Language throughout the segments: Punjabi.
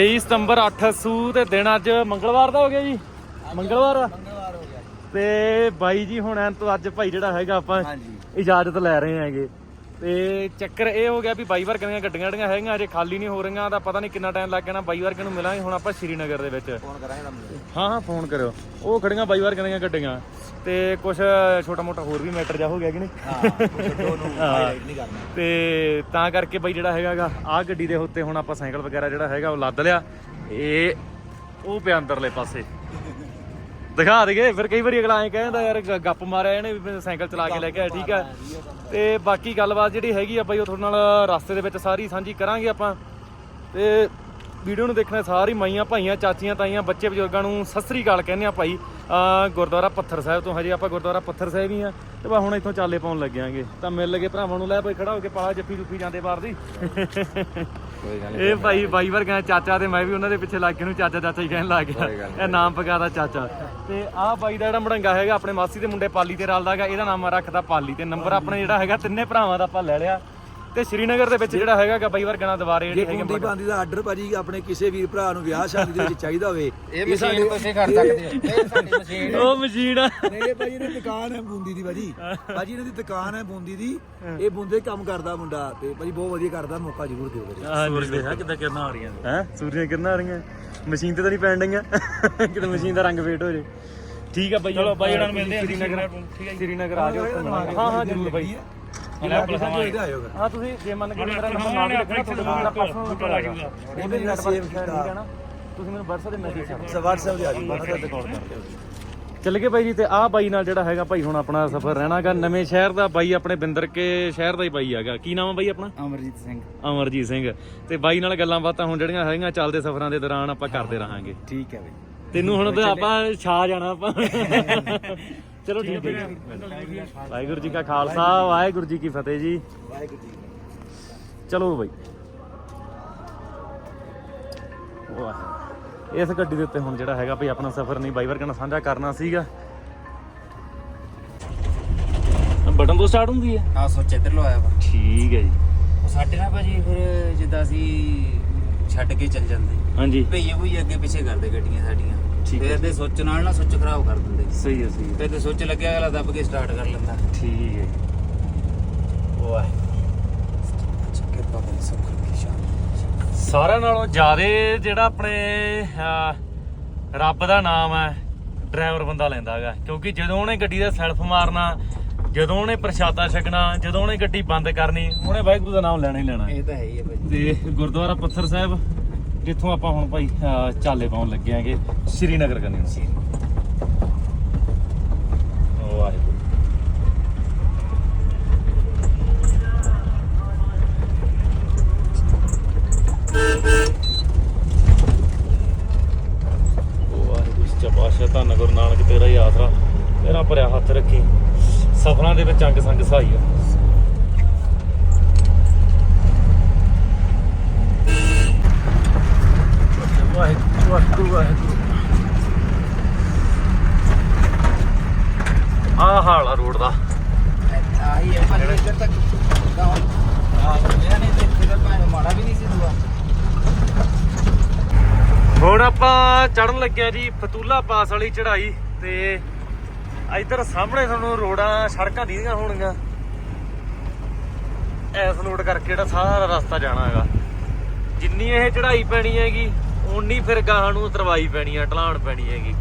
23 ਸਤੰਬਰ 8 ਸੂ ਤੇ ਦਿਨ ਅੱਜ ਮੰਗਲਵਾਰ ਦਾ ਹੋ ਗਿਆ ਜੀ? ਮੰਗਲਵਾਰ? ਆ? ਮੰਗਲਵਾਰ ਹੋ ਗਿਆ ਤੇ ਬਾਈ ਜੀ ਹੁਣ ਐਨ ਤੋਂ ਅੱਜ ਭਾਈ ਜਿਹੜਾ ਹੈਗਾ ਆਪਾਂ ਹਾਂਜੀ। ਇਜਾਜ਼ਤ ਲੈ ਰਹੇ ਹੈਗੇ। ਤੇ ਚੱਕਰ ਇਹ ਹੋ ਗਿਆ ਵੀ ਬਾਈ ਵਰਗਾਂ ਦੀਆਂ ਗੱਡੀਆਂ ਜਿਹੜੀਆਂ ਹੈਗੀਆਂ ਅਜੇ ਖਾਲੀ ਨਹੀਂ ਹੋ ਰਹੀਆਂ ਤਾਂ ਪਤਾ ਨਹੀਂ ਕਿੰਨਾ ਟਾਈਮ ਲੱਗ ਜਾਣਾ ਬਾਈ ਵਰਗਾਂ ਨੂੰ ਮਿਲਾਂਗੇ ਹੁਣ ਆਪਾਂ ਸ਼੍ਰੀਨਗਰ ਦੇ ਵਿੱਚ। ਫੋਨ ਕਰਾਂਗੇ ਤੁਹਾਨੂੰ। ਹਾਂ ਹਾਂ ਫੋਨ ਕਰਿਓ। ਉਹ ਖੜੀਆਂ ਬਾਈ ਵਰਗਾਂ ਦੀਆਂ ਗੱਡੀਆਂ। ਤੇ ਕੁਝ ਛੋਟਾ ਮੋਟਾ ਹੋਰ ਵੀ ਮੈਟਰ ਜਾ ਹੋ ਗਿਆ ਕਿ ਨਹੀਂ? ਹਾਂ ਤੇ ਤਾਂ ਕਰਕੇ ਬਾਈ ਜਿਹੜਾ ਹੈਗਾਗਾ ਆਹ ਗੱਡੀ ਦੇ ਉੱਤੇ ਹੁਣ ਆਪਾਂ ਸਾਈਕਲ ਵਗੈਰਾ ਜਿਹੜਾ ਹੈਗਾ ਉਹ ਲੱਦ ਲਿਆ। ਇਹ ਉਹ ਪਿਆ ਅੰਦਰਲੇ ਪਾਸੇ। ਦਿਖਾ ਦੇਗੇ ਫਿਰ ਕਈ ਵਾਰੀ ਅਗਲਾ ਐਂ ਕਹਿੰਦਾ ਯਾਰ ਗ- ਗੱਪ ਮਾਰਿਆ ਇਹਨੇ ਵੀ ਸਾਈਕਲ ਚਲਾ ਕੇ ਲੈ ਕੇ ਆਇਆ ਠੀਕ ਆ? ਤੇ ਬਾਕੀ ਗੱਲਬਾਤ ਜਿਹੜੀ ਹੈਗੀ ਆ ਬਾਈ ਉਹ ਤੁਹਾਡੇ ਨਾਲ ਰਸਤੇ ਦੇ ਵਿੱਚ ਸਾਰੀ ਸਾਂਝੀ ਕਰਾਂਗੇ ਆਪਾਂ। ਤੇ ਵੀਡੀਓ ਨੂੰ ਦੇਖਣਾ ਸਾਰੀ ਮਾਈਆਂ ਭਾਈਆਂ ਚਾਚੀਆਂ ਤਾਈਆਂ ਬੱਚੇ ਬਜ਼ੁਰਗਾਂ ਨੂੰ ਸਤਿ ਸ੍ਰੀ ਅਕਾਲ ਕਹਿੰਦੇ ਆ ਭਾਈ। ਅਹ ਗੁਰਦੁਆਰਾ ਪੱਥਰ ਸਾਹਿਬ ਤੋਂ ਹਜੇ ਆਪਾਂ ਗੁਰਦੁਆਰਾ ਪੱਥਰ ਸਾਹਿਬ ਹੀ ਆ। ਤੇ ਬਾ ਹੁਣ ਇੱਥੋਂ ਚਾਲੇ ਪਾਉਣ ਲੱਗਿਆਂਗੇ। ਤਾਂ ਮਿਲ ਲਗੇ ਭਰਾਵਾਂ ਨੂੰ ਲੈ ਭਾਈ ਖੜਾ ਹੋ ਕੇ ਪਾਲਾ ਜੱਫੀ ਜੁੱਫੀ ਜਾਂਦੇ ਬਾਹਰ ਦੀ। ਕੋਈ ਗੱਲ ਇਹ ਭਾਈ ਬਾਈ ਵਰਗਾ ਚਾਚਾ ਤੇ ਮੈਂ ਵੀ ਉਹਨਾਂ ਦੇ ਪਿੱਛੇ ਲੱਗ ਕੇ ਨੂੰ ਚਾਚਾ ਚਾਚਾ ਹੀ ਕਹਿਣ ਲੱਗ ਗਿਆ। ਇਹ ਨਾਮ ਪਕਾਦਾ ਚਾਚਾ। ਤੇ ਆਹ ਬਾਈ ਦਾ ਜਿਹੜਾ ਮੜੰਗਾ ਹੈਗਾ, ਆਪਣੇ ਮਾਸੀ ਦੇ ਮੁੰਡੇ ਪਾਲੀ ਤੇ ਰਲਦਾ ਹੈਗਾ, ਇਹਦਾ ਨਾਮ ਰੱਖਦਾ ਪਾਲੀ ਤੇ ਨੰਬਰ ਆਪਣੇ ਜਿਹੜਾ ਹੈਗਾ ਤਿੰਨੇ ਭਰਾਵਾਂ ਦਾ ਆਪਾਂ ਲੈ ਲਿਆ। ਤੇ ਸ਼੍ਰੀਨਗਰ ਦੇ ਵਿੱਚ ਜਿਹੜਾ ਹੈਗਾ ਗਾ ਬਾਈ ਵਰਗਾ ਨਾਲ ਦੁਬਾਰੇ ਜੇ ਜਿਹੜੇ ਹੈਗੇ ਕੁੰਡੀ ਬਾਂਦੀ ਦਾ ਆਰਡਰ ਭਾਜੀ ਆਪਣੇ ਕਿਸੇ ਵੀਰ ਭਰਾ ਨੂੰ ਵਿਆਹ ਸ਼ਾਦੀ ਦੇ ਵਿੱਚ ਚਾਹੀਦਾ ਹੋਵੇ ਇਹ ਮਸ਼ੀਨ ਤੁਸੀਂ ਕਰ ਸਕਦੇ ਹੋ। ਇਹ ਸਾਡੀ ਮਸ਼ੀਨ ਉਹ ਮਸ਼ੀਨ ਆ। ਨਹੀਂ ਭਾਜੀ ਇਹਦੀ ਦੁਕਾਨ ਹੈ ਬੂੰਦੀ ਦੀ ਭਾਜੀ। ਭਾਜੀ ਇਹਨਾਂ ਦੀ ਦੁਕਾਨ ਹੈ ਬੂੰਦੀ ਦੀ। ਇਹ ਬੂੰਦੇ ਕੰਮ ਕਰਦਾ ਮੁੰਡਾ ਤੇ ਭਾਜੀ ਬਹੁਤ ਵਧੀਆ ਕਰਦਾ ਮੌਕਾ ਜ਼ਰੂਰ ਦਿਓ ਵੀਰੇ ਸੂਰਜ ਦੇ ਕਿੱਦਾਂ ਕਿਰਨਾਂ ਆ ਰਹੀਆਂ ਹੈ? ਸੂਰਜ ਕਿਰਨਾਂ ਆ ਰਹੀਆਂ? ਮਸ਼ੀਨ ਤੇ ਤਾਂ ਨਹੀਂ ਪੈਣ ਡਈਆਂ। ਕਿਤੇ ਮਸ਼ੀਨ ਦਾ ਰੰਗ ਫੇਟ ਹੋ ਜੇ। ਠੀਕ ਆ ਬਾਈ ਚਲੋ ਬਾਈ ਉਹਨਾਂ ਨੂੰ ਮਿਲਦੇ ਆ। ਸ਼੍ਰੀਨਗਰ। ਠੀਕ ਹੈ ਸ਼੍ਰੀਨਗਰ ਆ ਜਾਓ। ਹਾਂ ਹਾਂ ਜ਼ਰੂਰ ਬਾਈ। ਜਿਹੜਾ ਹਾਂ ਤੁਸੀਂ ਜੇ ਮੰਨ ਕੇ ਮੇਰਾ ਨੰਬਰ ਨਾ ਵੀ ਰੱਖਣਾ ਤੁਹਾਡੇ ਕੋਲ ਮੇਰਾ ਪਰਸਨਲ ਨੰਬਰ ਆ ਜਾਊਗਾ ਉਹਦੇ ਜਿਹੜਾ ਨੈਟਵਰਕ save ਠੀਕ ਹੈ ਨਾ? ਤੁਸੀਂ ਮੈਨੂੰ WhatsApp ਤੇ ਮੈਸੇਜ ਕਰ ਦਿਓ। WhatsApp ਤੇ ਆ ਜਾਊਗਾ WhatsApp ਤੇ ਕਾਲ ਕਰ ਦਿਓ। ਚੱਲ ਗਏ ਬਾਈ ਜੀ ਤੇ ਆਹ ਬਾਈ ਨਾਲ ਜਿਹੜਾ ਹੈਗਾ ਭਾਈ ਹੁਣ ਆਪਣਾ ਸਫ਼ਰ ਰਹਿਣਾਗਾ ਨਵੇਂ ਸ਼ਹਿਰ ਦਾ ਬਾਈ ਆਪਣੇ ਬਿੰਦਰ ਕੇ ਸ਼ਹਿਰ ਦਾ ਹੀ ਬਾਈ ਹੈਗਾ। ਕੀ ਨਾਮ ਹੈ ਬਾਈ ਆਪਣਾ? ਅਮਰਜੀਤ ਸਿੰਘ। ਅਮਰਜੀਤ ਸਿੰਘ। ਤੇ ਬਾਈ ਨਾਲ ਗੱਲਾਂ ਬਾਤਾਂ ਹੁਣ ਜਿਹੜੀਆਂ ਹੈਗੀਆਂ ਚੱਲਦੇ ਸਫ਼ਰਾਂ ਦੇ ਦੌਰਾਨ ਆਪਾਂ ਕਰਦੇ ਰਹਾਂਗੇ। ਠੀਕ ਹੈ ਬਈ। ਤੈਨੂੰ ਹੁਣ ਤਾਂ ਆਪਾਂ ਛਾ ਜਾਣਾ ਆਪਾਂ। ਚਲੋ ਠੀਕ ਹੈ ਜੀ। ਵਾਹਿਗੁਰੂ ਜੀ ਕਾ ਖਾਲਸਾ ਵਾਹਿਗੁਰੂ ਜੀ ਕੀ ਫਤਿਹ ਜੀ। ਵਾਹਿਗੁਰੂ ਜੀ ਚਲੋ ਬਾਈ। ਵਾਹ ਇਸ ਗੱਡੀ ਦੇ ਉੱਤੇ ਹੁਣ ਜਿਹੜਾ ਹੈਗਾ ਭਈ ਆਪਣਾ ਸਫ਼ਰ ਨਹੀਂ ਬਾਈ ਵਰਗਾ ਨਾਲ ਸਾਂਝਾ ਕਰਨਾ ਸੀਗਾ। ਬਟਨ ਤੋਂ ਸਟਾਰਟ ਹੁੰਦੀ ਹੈ? ਆ ਸੋਚ ਇੱਧਰ ਲਵਾਇਆ ਵਾ। ਠੀਕ ਹੈ ਜੀ। ਉਹ ਸਾਡੇ ਨਾਲ ਭਾਜੀ ਫਿਰ ਜਿੱਦਾਂ ਅਸੀਂ ਛੱਡ ਕੇ ਚੱਲ ਜਾਂਦੇ। ਹਾਂਜੀ। ਭਈਏ ਭਈ ਅੱਗੇ ਪਿੱਛੇ ਕਰਦੇ ਗੱਡੀਆਂ ਸਾਡੀਆਂ। ਠੀਕ ਹੈ। ਫਿਰ ਦੇ ਸੋਚ ਨਾਲ ਨਾ ਸੋਚ ਖਰਾਬ ਕਰ ਦਿੰਦੇ ਸਹੀ ਹੈ ਸਹੀ ਹੈ। ਫਿਰ ਤੇ ਸੋਚ ਲੱਗਿਆ ਅਗਲਾ ਦੱਬ ਕੇ ਸਟਾਰਟ ਕਰ ਲੈਂਦਾ। ਠੀਕ ਹੈ ਵਾਹ ਕਿਰਪਾ ਬਈ ਸਭ ਕਰਕੇ ਸ਼ਾਨ ਸਾਰਿਆਂ ਨਾਲੋਂ ਜ਼ਿਆਦਾ ਜਿਹੜਾ ਆਪਣੇ ਅਹ, ਰੱਬ ਦਾ ਨਾਮ ਹੈ ਡਰਾਈਵਰ ਬੰਦਾ ਲੈਂਦਾ ਹੈਗਾ। ਕਿਉਂਕਿ ਜਦੋਂ ਉਹਨੇ ਗੱਡੀ ਦਾ ਸੈਲਫ ਮਾਰਨਾ ਜਦੋਂ ਉਹਨੇ ਪ੍ਰਸ਼ਾਦਾ ਛਕਣਾ ਜਦੋਂ ਉਹਨੇ ਗੱਡੀ ਬੰਦ ਕਰਨੀ ਉਹਨੇ ਵਾਹਿਗੁਰੂ ਦਾ ਨਾਮ ਲੈਣਾ ਹੀ ਲੈਣਾ। ਇਹ ਤਾਂ ਹੈ ਹੀ ਹੈ ਭਾਜੀ ਤੇ ਗੁਰਦੁਆਰਾ ਪੱਥਰ ਸਾਹਿਬ ਜਿੱਥੋਂ ਆਪਾਂ ਹੁਣ ਭਾਈ ਅਹ, ਚਾਲੇ ਪਾਉਣ ਲੱਗੇ ਆਂਗੇ ਸ਼੍ਰੀਨਗਰ ਕਰਨੀ ਨੂੰ ਵਾਹਿਗੁਰੂ ਵਾਹਿਗੁਰੂ ਸੱਚਾ ਪਾਤਸ਼ਾਹ ਧੰਨ ਗੁਰੂ ਨਾਨਕ ਤੇਰਾ ਹੀ ਆਸਰਾ ਤੇਰਾ ਭਰਿਆ ਹੱਥ ਰੱਖੀ। ਸਫਰਾਂ ਦੇ ਵਿੱਚ ਅੰਗ ਸੰਗ ਸਹਾਈ ਆ। ਵਾਹਿਗੁਰੂ ਵਾਹਿਗੁਰੂ। ਵਾਹਿਗੁਰੂ ਆਹ ਹਾਲ ਆ ਰੋਡ ਦਾ। ਆਹੀ ਹੈ ਭਾਜੀ ਇੱਧਰ ਤੱਕ ਗਾਉਂ ਆ ਬੰਦਿਆਂ ਨੇ ਤੇ ਇੱਧਰ ਭਾਵੇਂ ਮਾੜਾ ਵੀ ਨਹੀਂ ਸੀ ਦੂਆ। ਹੁਣ ਆਪਾਂ ਚੜਨ ਲੱਗਿਆ ਜੀ ਫਤੂਲਾ ਪਾਸ ਵਾਲੀ ਚੜ੍ਹਾਈ ਤੇ ਇੱਧਰ ਸਾਹਮਣੇ ਤੁਹਾਨੂੰ ਰੋਡਾਂ ਸੜਕਾਂ ਦੀਦੀਆਂ ਹੋਣਗੀਆਂ। ਐਸ ਲੋਡ ਕਰਕੇ ਜਿਹੜਾ ਸਾਰਾ ਰਸਤਾ ਜਾਣਾ ਹੈਗਾ। ਜਿੰਨੀ ਇਹ ਚੜ੍ਹਾਈ ਪੈਣੀ ਹੈਗੀ ਓਨੀ ਫਿਰ ਗਾਹਾਂ ਨੂੰ ਉਤਰਵਾਈ ਪੈਣੀ ਹੈ ਢਲਾਣ ਪੈਣੀ ਹੈਗੀ।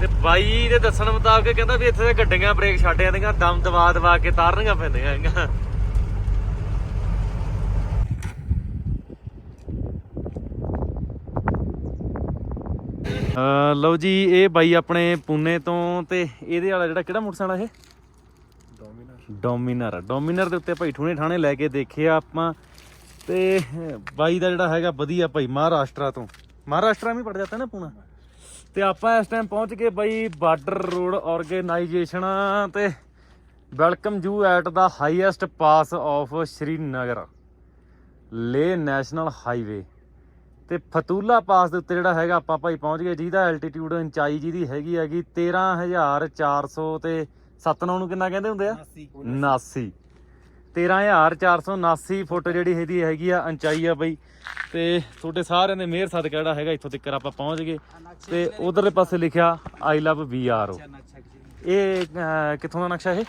ਤੇ ਬਾਈ ਦੇ ਦੱਸਣ ਮੁਤਾਬਕ ਕਹਿੰਦਾ ਵੀ ਇੱਥੇ ਤੇ ਗੱਡੀਆਂ ਬ੍ਰੇਕ ਛੱਡ ਜਾਂਦੀਆਂ ਦਮ ਦਬਾ ਦਬਾ ਕੇ ਤਾਰਨੀਆਂ ਪੈਂਦੀਆਂ ਹੈਗੀਆਂ। ਅ ਲਓ ਜੀ ਇਹ ਬਾਈ ਆਪਣੇ ਪੂਨੇ ਤੋਂ ਤੇ ਇਹਦੇ ਵਾਲਾ ਜਿਹੜਾ ਕਿਹੜਾ ਮੋਟਰਸਾਈਕਲ ਇਹ? ਡੋਮਿਨਰ ਡੋਮਿਨਰ ਡੋਮਿਨਰ ਦੇ ਉੱਤੇ ਭਾਈ ਠੂਣੇ ਠਾਣੇ ਲੈ ਕੇ ਦੇਖਿਆ ਆਪਾਂ। ਤੇ ਬਾਈ ਦਾ ਜਿਹੜਾ ਹੈਗਾ ਵਧੀਆ ਭਾਈ ਮਹਾਰਾਸ਼ਟਰ ਤੋਂ। ਮਹਾਰਾਸ਼ਟਰ ਵੀ ਪੜ ਜਾਂਦਾ ਨਾ ਪੂਨਾ ਤੇ ਆਪਾਂ ਇਸ ਟਾਈਮ ਪਹੁੰਚ ਗਏ ਬਾਈ ਬਾਰਡਰ ਰੋਡ ਆਰਗੇਨਾਈਜੇਸ਼ਨ ਤੇ welcome you at the highest pass of Srinagar Leh national highway ਤੇ ਫਤੂਲਾ ਪਾਸ ਦੇ ਉੱਤੇ ਜਿਹੜਾ ਹੈਗਾ ਆਪਾਂ ਭਾਈ ਪਹੁੰਚ ਗਏ ਜਿਹਦਾ ਐਲਟੀਟਿਊਡ ਉਚਾਈ ਜਿਹਦੀ ਹੈਗੀ ਹੈਗੀ 13400 ਤੇ ਸਤਨਾਮ ਨੂੰ ਕਿੰਨਾ ਕਹਿੰਦੇ ਹੁੰਦੇ ਆ? 79 13479 ਫੁੱਟ ਜਿਹੜੀ ਇਹਦੀ ਹੈਗੀ ਆ ਉਚਾਈ ਆ ਬਈ। ਤੇ ਤੁਹਾਡੇ ਸਾਰਿਆਂ ਦੇ ਮਿਹਰ ਸਦਕਾ ਜਿਹੜਾ ਹੈਗਾ ਇੱਥੋਂ ਤੱਕ ਆਪਾਂ ਪਹੁੰਚ ਗਏ। ਤੇ ਉਧਰਲੇ ਪਾਸੇ ਲਿਖਿਆ ਆਈ ਲਵ ਬੀਆਰਓ ਨਕਸ਼ਾ ਕਿਸੇ ਇਹ ਕਿੱਥੋਂ ਦਾ ਨਕਸ਼ਾ ਇਹ?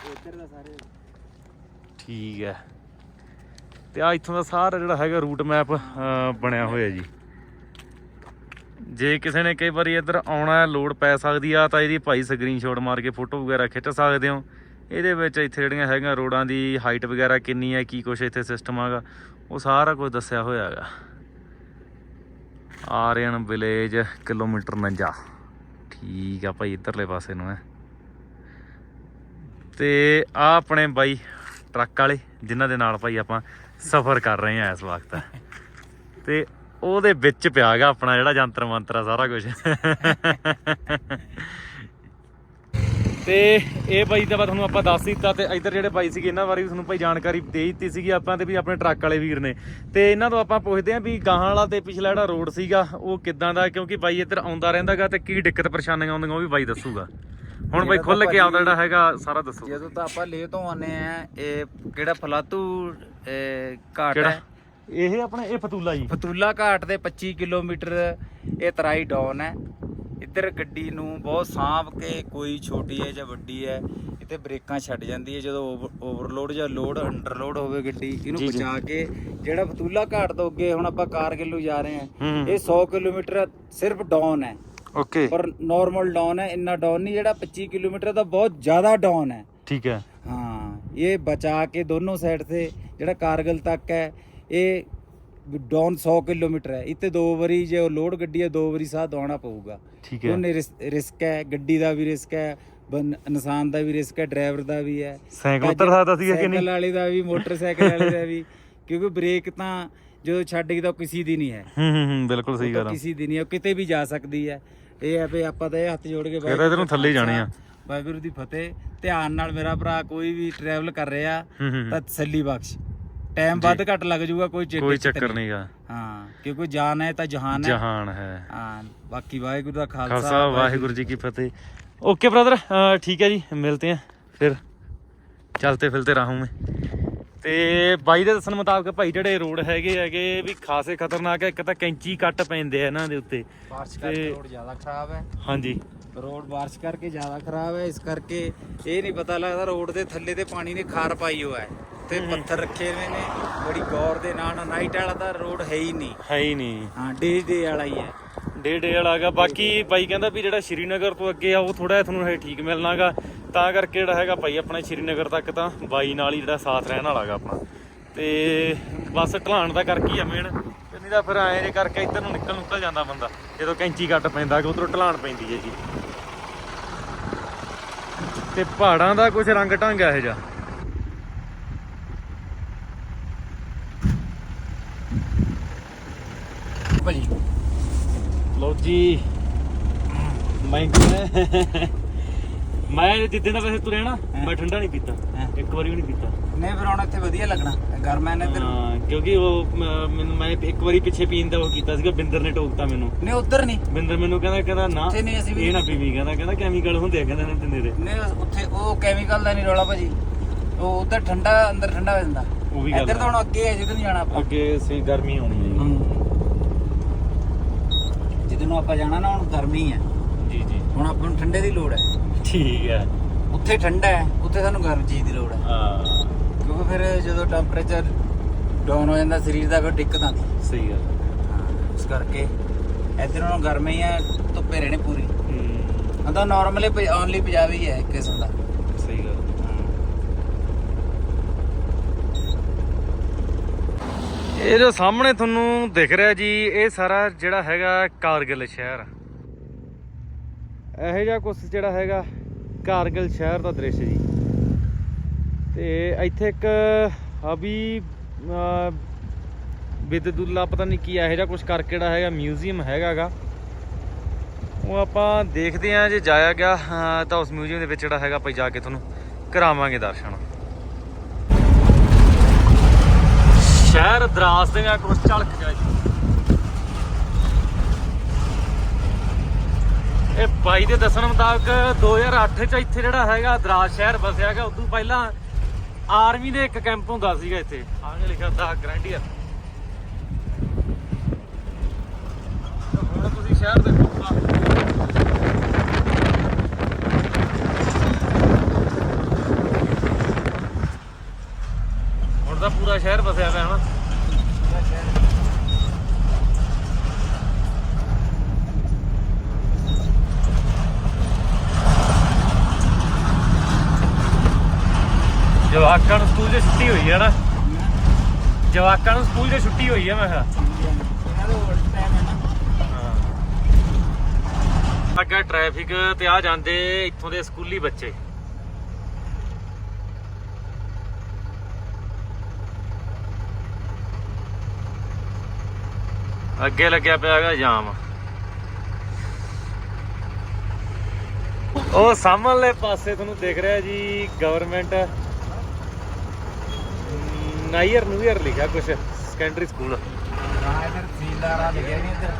ਠੀਕ ਹੈ। ਤੇ ਆ ਇੱਥੋਂ ਦਾ ਸਾਰਾ ਜਿਹੜਾ ਹੈਗਾ ਰੂਟ ਮੈਪ ਬਣਿਆ ਹੋਇਆ ਜੀ। ਜੇ ਕਿਸੇ ਨੇ ਕਈ ਵਾਰੀ ਇੱਧਰ ਆਉਣਾ ਹੈ, ਲੋਡ ਪੈ ਸਕਦੀ ਆ ਤਾਂ ਇਹਦੀ ਭਾਈ ਸਕਰੀਨਸ਼ਾਟ ਮਾਰ ਕੇ ਫੋਟੋ ਵਗੈਰਾ ਖਿੱਚ ਸਕਦੇ ਹੋ। ਇਹਦੇ ਵਿੱਚ ਇੱਥੇ ਜਿਹੜੀਆਂ ਹੈਗੀਆਂ ਰੋਡਾਂ ਦੀ ਹਾਈਟ ਵਗੈਰਾ ਕਿੰਨੀ ਹੈ, ਕੀ ਕੁਛ ਇੱਥੇ ਸਿਸਟਮ ਆਗਾ ਉਹ ਸਾਰਾ ਕੁਝ ਦੱਸਿਆ ਹੋਇਆ ਹੈਗਾ। ਆਰੀਅਨ ਵਿਲੇਜ ਕਿਲੋਮੀਟਰ 49 ਠੀਕ ਆ ਭਾਈ, ਇੱਧਰਲੇ ਪਾਸੇ ਨੂੰ ਹੈ। ਤੇ ਆ ਆਪਣੇ ਬਾਈ ਟਰੱਕ ਵਾਲੇ, ਜਿਨ੍ਹਾਂ ਦੇ ਨਾਲ ਭਾਈ ਆਪਾਂ ਸਫ਼ਰ ਕਰ ਰਹੇ ਆ ਇਸ ਵਕਤ। ਤੇ ਉਹਦੇ ਵਿੱਚ ਪਿਆ ਗਾ ਆਪਣਾ ਜਿਹੜਾ ਜੰਤਰ ਮੰਤਰ ਆ, ਸਾਰਾ ਕੁਝ ਤੇ ਇਹ ਬਾਈ ਮੈਂ ਤੁਹਾਨੂੰ ਆਪਾਂ ਦੱਸ ਦਿੱਤਾ ਤੇ ਇੱਧਰ ਜਿਹੜੇ ਬਾਈ ਸੀਗੇ ਇਹਨਾਂ ਬਾਰੇ ਵੀ ਤੁਹਾਨੂੰ ਭਾਈ ਜਾਣਕਾਰੀ ਦੇ ਦਿੱਤੀ ਸੀਗੀ ਆਪਾਂ ਤੇ ਵੀ ਆਪਣੇ ਟਰੱਕ ਵਾਲੇ ਵੀਰ ਨੇ। ਤੇ ਇਹਨਾਂ ਤੋਂ ਆਪਾਂ ਪੁੱਛਦੇ ਆਂ ਵੀ ਗਾਹਾਂ ਵਾਲਾ ਤੇ ਪਿਛਲਾ ਜਿਹੜਾ ਰੋਡ ਸੀਗਾ ਉਹ ਕਿੱਦਾਂ ਦਾ? ਕਿਉਂਕਿ ਬਾਈ ਇੱਧਰ ਆਉਂਦਾ ਰਹਿੰਦਾਗਾ ਤੇ ਕੀ ਦਿੱਕਤ ਪਰੇਸ਼ਾਨੀਆਂ ਆਉਂਦੀਆਂ ਉਹ ਵੀ ਬਾਈ ਦੱਸੂਗਾ। ਹੁਣ ਬਾਈ ਖੁੱਲ ਕੇ ਆਉਂਦਾ ਜਿਹੜਾ ਹੈਗਾ ਸਾਰਾ ਦੱਸੋ। ਜਦੋਂ ਤਾਂ ਆਪਾਂ ਲੇ ਤੋਂ ਆਨੇ ਆ ਇਹ ਕਿਹੜਾ ਫਲਾਤੂ ਘਾਟ ਹੈ? ਇਹ ਆਪਣੇ ਇਹ ਫਤੂਲਾ ਜੀ। ਫਤੂਲਾ ਘਾਟ ਦੇ 25 ਕਿਲੋਮੀਟਰ ਇਹ ਤਰਾਈ ਡਾਊਨ ਹੈ। ਇੱਧਰ ਗੱਡੀ ਨੂੰ ਬਹੁਤ ਸਾਂਭ ਕੇ ਕੋਈ ਛੋਟੀ ਹੈ ਜਾਂ ਵੱਡੀ ਹੈ ਇੱਥੇ ਬ੍ਰੇਕਾਂ ਛੱਡ ਜਾਂਦੀ ਹੈ ਜਦੋਂ ਓਵਰਲੋਡ ਜਾਂ ਲੋਡ ਅੰਡਰਲੋਡ ਹੋਵੇ ਗੱਡੀ ਇਹਨੂੰ। ਬਚਾ ਕੇ ਜਿਹੜਾ ਫਤੂਲਾ ਘਾਟ ਤੋਂ ਅੱਗੇ ਹੁਣ ਆਪਾਂ ਕਾਰਗਿਲ ਜਾ ਰਹੇ ਹਾਂ ਹੂੰ ਇਹ 100 ਕਿਲੋਮੀਟਰ ਸਿਰਫ ਡਾਊਨ ਹੈ। ਓਕੇ। ਪਰ ਨਾਰਮਲ ਡਾਊਨ ਹੈ ਇੰਨਾ ਡਾਊਨ ਨਹੀਂ ਜਿਹੜਾ 25 ਕਿਲੋਮੀਟਰ ਦਾ ਬਹੁਤ ਜ਼ਿਆਦਾ ਡਾਊਨ ਹੈ। ਠੀਕ ਹੈ। ਹਾਂ ਇਹ ਬਚਾ ਕੇ ਦੋਨੋਂ ਸਾਈਡ ਤੇ ਜਿਹੜਾ ਕਾਰਗਲ ਤੱਕ ਹੈ ਇਹ ਡਾਊਨ 100 ਕਿਲੋਮੀਟਰ ਹੈ। ਇੱਥੇ ਦੋ ਵਾਰੀ ਜੇ ਉਹ ਲੋਡ ਗੱਡੀ ਹੈ ਦੋ ਵਾਰੀ ਸਾਹ ਦਵਾਉਣਾ ਪਊਗਾ। ਠੀਕ ਹੈ। ਉਹਨੇ ਰਿਸਕ ਹੈ ਗੱਡੀ ਦਾ ਵੀ ਰਿਸਕ ਹੈ ਇਨਸਾਨ ਦਾ ਵੀ ਰਿਸਕ ਹੈ ਡਰਾਈਵਰ ਦਾ ਵੀ ਹੈ। ਸਾਈਕਲ ਉਤਰ ਸਕਦਾ ਸੀਗਾ ਕਿ ਸਾਈਕਲ ਨਹੀਂ? ਵਾਲੇ ਦਾ ਵੀ ਮੋਟਰਸਾਈਕਲ ਵਾਲੇ ਦਾ ਵੀ। ਕਿਉਂਕਿ ਬ੍ਰੇਕ ਤਾਂ ਜਦੋਂ ਛੱਡ ਗਈ ਤਾਂ ਕਿਸੇ ਦੀ ਨਹੀਂ ਹੈ। ਹੂੰ ਹੂੰ ਹੂੰ ਬਿਲਕੁਲ ਸਹੀ ਗੱਲ ਆ। ਕਿਸੇ ਦੀ ਨਹੀਂ ਹੈ ਉਹ ਕਿਤੇ ਵੀ ਜਾ ਸਕਦੀ ਹੈ। ਇਹ ਹੈ ਵੀ ਆਪਾਂ ਤਾਂ ਇਹ ਹੱਥ ਜੋੜ ਕੇ ਤਾਂ ਇੱਧਰ ਨੂੰ ਥੱਲੇ ਹੀ ਜਾਣੇ ਆ। ਵਾਹਿਗੁਰੂ ਦੀ ਫਤਿਹ। ਧਿਆਨ ਨਾਲ ਮੇਰਾ ਭਰਾ ਕੋਈ ਵੀ ਟਰੈਵਲ ਕਰ ਰਿਹਾ ਹੂੰ ਹੂੰ ਤਾਂ ਤਸੱਲੀ ਬਖਸ਼। ਟਾਈਮ ਵੱਧ ਘੱਟ ਲੱਗ ਜਾਊਗਾ ਕੋਈ ਚਿੱਤ- ਕੋਈ ਚਿੱਤ ਚੱਕਰ ਨਹੀਂ। ਨਹੀਂਗਾ ਹਾਂ ਕਿਉਂਕਿ ਜਾਨ ਹੈ ਤਾਂ ਜਹਾਨ ਹੈ ਜਹਾਨ ਹੈ ਹਾਂ ਬਾਕੀ ਵਾਹਿਗੁਰੂ ਦਾ ਖਾਲਸਾ ਖਾਲਸਾ ਵਾਹਿਗੁਰੂ ਜੀ ਕੀ ਫਤਿਹ ओके ब्रदर ठीक है जी मिलते हैं फिर चलते फिरते राहों में ਤੇ ਬਾਈ ਦੇ ਦੱਸਣ ਮੁਤਾਬਕ ਭਾਈ ਜਿਹੜੇ ਰੋਡ ਹੈਗੇ ਹੈਗੇ ਵੀ ਖਾਸੇ ਖਤਰਨਾਕ ਹੈ ਇੱਕ ਤਾਂ ਕੈਂਚੀ ਕੱਟ ਪੈਂਦੇ ਆ ਇਹਨਾਂ ਦੇ ਉੱਤੇ ਬਾਰਿਸ਼ ਕਰਕੇ ਤੇ- ਰੋਡ ਜ਼ਿਆਦਾ ਖਰਾਬ ਹੈ ਹਾਂਜੀ ਰੋਡ ਬਾਰਿਸ਼ ਕਰਕੇ ਜ਼ਿਆਦਾ ਖਰਾਬ ਹੈ ਇਸ ਕਰਕੇ ਇਹ ਨਹੀਂ ਪਤਾ ਲੱਗਦਾ ਰੋਡ ਦੇ ਥੱਲੇ ਤੇ ਪਾਣੀ ਨੇ ਖਾਰ ਪਾਈ ਹੋਇਆ ਹੈ ਤੇ ਪੱਥਰ ਰੱਖੇ ਹੋਏ ਨੇ। ਬੜੀ ਗੌਰ ਦੇ ਨਾਲ ਨਾਈਟ ਵਾਲਾ ਤਾਂ ਰੋਡ ਹੈ ਹੀ ਨਹੀਂ। ਹੈ ਹੀ ਨਹੀਂ। ਹਾਂ ਡੇ ਡੇ ਵਾਲਾ ਹੀ ਹੈ। ਡੇ ਡੇ ਵਾਲਾ ਹੈਗਾ। ਬਾਕੀ ਬਾਈ ਕਹਿੰਦਾ ਵੀ ਜਿਹੜਾ ਸ਼੍ਰੀਨਗਰ ਤੋਂ ਅੱਗੇ ਆ ਉਹ ਥੋੜਾ ਜਿਹਾ ਤੁਹਾਨੂੰ ਇਹ ਠੀਕ ਮਿਲਣਾਗਾ। ਤਾਂ ਕਰਕੇ ਜਿਹੜਾ ਹੈਗਾ ਭਾਈ ਆਪਣਾ ਸ਼੍ਰੀਨਗਰ ਤੱਕ ਤਾਂ ਬਾਈ ਨਾਲ ਹੀ ਜਿਹੜਾ ਸਾਥ ਰਹਿਣ ਵਾਲਾਗਾ ਆਪਣਾ। ਤੇ ਬਸ ਢਲਾਣ ਦਾ ਕਰਕੇ ਹੀ ਆ ਮੇਨ ਨਹੀਂ ਤਾਂ ਫਿਰ ਐਂ ਜੇ ਕਰਕੇ ਇੱਧਰ ਨੂੰ ਨਿਕਲ ਨਿਕਲ ਜਾਂਦਾ ਬੰਦਾ। ਜਦੋਂ ਕੈਂਚੀ ਕੱਟ ਪੈਂਦਾ ਕਿ ਉਧਰੋਂ ਢਲਾਣ ਪੈਂਦੀ ਹੈ ਜੀ ਤੇ ਪਹਾੜਾਂ ਦਾ ਕੁਝ ਰੰਗ ਢੰਗ ਹੈ ਇਹ ਜਾ ਭਾਜੀ ਲੋ ਜੀ। ਮੈਂ ਮੈਂ ਜਿੱਦਾਂ ਦਾ ਵੈਸੇ ਤੁਰਿਆ ਨਾ ਮੈਂ ਠੰਡਾ ਨਹੀਂ ਪੀਤਾ। ਇੱਕ ਵਾਰੀ ਵੀ ਨਹੀਂ ਪੀਤਾ। ਨਹੀਂ ਫਿਰ ਹੁਣ ਇੱਥੇ ਵਧੀਆ ਲੱਗਣਾ। ਗਰਮ ਹੈ ਨੇ ਇੱਧਰ। ਹਾਂ ਕਿਉਂਕਿ ਉਹ ਮੈਨੂੰ ਮੈਂ ਇੱਕ ਵਾਰੀ ਪਿੱਛੇ ਪੀਣ ਦਾ ਉਹ ਕੀਤਾ ਸੀਗਾ ਬਿੰਦਰ ਨੇ ਟੋਕਤਾ ਮੈਨੂੰ। ਨਹੀਂ ਉੱਧਰ ਨਹੀਂ। ਬਿੰਦਰ ਮੈਨੂੰ ਕਹਿੰਦਾ ਕਹਿੰਦਾ ਨਾ ਉੱਥੇ ਨਹੀਂ ਅਸੀਂ ਵੀ- ਇਹ ਨਾ ਪੀਵੀ। ਕਹਿੰਦਾ ਕਹਿੰਦਾ ਕੈਮੀਕਲ ਹੁੰਦੇ ਆ ਕਹਿੰਦਾ ਇਹਨਾਂ ਦੇ ਨਹੀਂ ਉੱਥੇ ਉਹ ਕੈਮੀਕਲ ਦਾ ਨਹੀਂ ਰੌਲਾ ਭਾਜੀ। ਉਹ ਉੱਧਰ ਠੰਡਾ ਅੰਦਰ ਠੰਡਾ ਹੋ ਜਾਂਦਾ। ਉਹ ਵੀ ਗੱਲ ਇੱਧਰ ਤਾਂ ਹੁਣ ਅੱਗੇ ਹੈ ਜਿੱਧਰ ਨੂੰ ਜਾਣਾ ਆਪਾਂ। ਅੱਗੇ ਸੀ ਗਰਮੀ ਆਉਣੀ ਹੈ। ਨੂੰ ਆਪਾਂ ਜਾਣਾ ਨਾ ਹੁਣ ਗਰਮੀ ਹੈ। ਜੀ ਜੀ। ਹੁਣ ਆਪਾਂ ਨੂੰ ਠੰਡੇ ਦੀ ਲੋੜ ਹੈ। ਠੀਕ ਹੈ। ਉੱਥੇ ਠੰਡਾ ਹੈ ਉੱਥੇ ਸਾਨੂੰ ਗਰਮ ਚੀਜ਼ ਦੀ ਲੋੜ ਹੈ। ਹਾਂ। ਕਿਉਂਕਿ ਫਿਰ ਜਦੋਂ ਟੈਂਪਰੇਚਰ ਡਾਊਨ ਹੋ ਜਾਂਦਾ ਸਰੀਰ ਦਾ ਫਿਰ ਦਿੱਕਤ ਆਉਂਦੀ। ਸਹੀ ਗੱਲ ਇਸ ਕਰਕੇ ਇੱਧਰ ਨੂੰ ਗਰਮੀ ਹੈ ਧੁੱਪੇ ਰਹਿਣੇ ਪੂਰੀ। ਹੂੰ। ਹਾਂ ਤਾਂ ਨਾਰਮਲੀ ਓਨਲੀ ਪੰਜਾਬੀ ਹੈ ਇੱਕ ਕਿਸਮ ਦਾ ਸਹੀ ਗੱਲ ਇਹ ਜੋ ਸਾਹਮਣੇ ਤੁਹਾਨੂੰ ਦਿਖ ਰਿਹਾ ਜੀ, ਇਹ ਸਾਰਾ ਜਿਹੜਾ ਹੈਗਾ ਕਾਰਗਿਲ ਸ਼ਹਿਰ। ਇਹੋ ਜਿਹਾ ਕੁਝ ਜਿਹੜਾ ਹੈਗਾ ਕਾਰਗਿਲ ਸ਼ਹਿਰ ਦਾ ਦ੍ਰਿਸ਼ ਜੀ। ਤੇ ਇੱਥੇ ਇੱਕ ਅਭੀ ਬਿਦਦੁੱਲਾ, ਪਤਾ ਨਹੀਂ ਕੀ, ਇਹੋ ਜਿਹਾ ਕੁਝ ਕਰਕੇ ਜਿਹੜਾ ਹੈਗਾ, ਮਿਊਜ਼ੀਅਮ ਹੈਗਾਗਾ। ਉਹ ਆਪਾਂ ਦੇਖਦੇ ਆਂ ਜੇ ਜਾਇਆ ਗਿਆ ਤਾਂ ਉਸ ਮਿਊਜ਼ੀਅਮ ਦੇ ਵਿੱਚ ਜਿਹੜਾ ਹੈਗਾ ਆਪਾਂ ਜਾ ਕੇ ਤੁਹਾਨੂੰ ਕਰਾਵਾਂਗੇ ਦਰਸ਼ਨ। ਸ਼ਹਿਰ ਦਰਾਸ ਦੀਆਂ ਕੁਝ ਝਲਕ ਗਿਆ ਜੀ। ਇਹ ਬਾਈ ਦੇ ਦੱਸਣ ਮੁਤਾਬਕ 2008 ਚ ਇੱਥੇ ਜਿਹੜਾ ਹੈਗਾ ਦਰਾਸ ਸ਼ਹਿਰ ਵਸਿਆ ਹੈਗਾ ਉਦੋਂ ਪਹਿਲਾਂ ਆਰਮੀ ਦੇ ਇੱਕ ਕੈਂਪ ਹੁੰਦਾ ਸੀਗਾ ਇੱਥੇ। ਆਗੇ ਲਿਖਿਆ ਦਾ ਗ੍ਰੈਂਡੀਅਰ। ਹੁਣ ਤੁਸੀਂ ਸ਼ਹਿਰ ਦੇਖੋ ਪੂਰਾ ਹੁਣ ਤਾਂ ਪੂਰਾ ਸ਼ਹਿਰ ਵਸਿਆ ਪਿਆ ਹਨਾ। ਜਵਾਕਾਂ ਨੂੰ ਸਕੂਲ 'ਚ ਛੁੱਟੀ ਹੋਈ ਹੈ ਨਾ। ਜਵਾਕਾਂ ਨੂੰ ਸਕੂਲ 'ਚ ਛੁੱਟੀ ਹੋਈ ਹੈ ਮੈਂ ਕਿਹਾ। ਅੱਗਾ ਟ੍ਰੈਫਿਕ ਤੇ ਆ ਜਾਂਦੇ ਇੱਥੋਂ ਦੇ ਸਕੂਲੀ ਬੱਚੇ। ਅੱਗੇ ਲੱਗਿਆ ਪਿਆ ਹੈਗਾ ਜਾਮ। ਉਹ ਸਾਹਮਣੇ ਪਾਸੇ ਤੁਹਾਨੂੰ ਦਿਖ ਰਿਹਾ ਜੀ ਗਵਰਨਮੈਂਟ ਨਾਈਅਰ ਨੂਅਰ ਲਿਖਿਆ ਕੁਛ ਸੈਕੰਡਰੀ ਸਕੂਲ ਹਾਂ ਇਧਰ ਸੀਲਦਾਰਾ ਲਿਖਿਆ ਨਹੀਂ ਇਧਰ।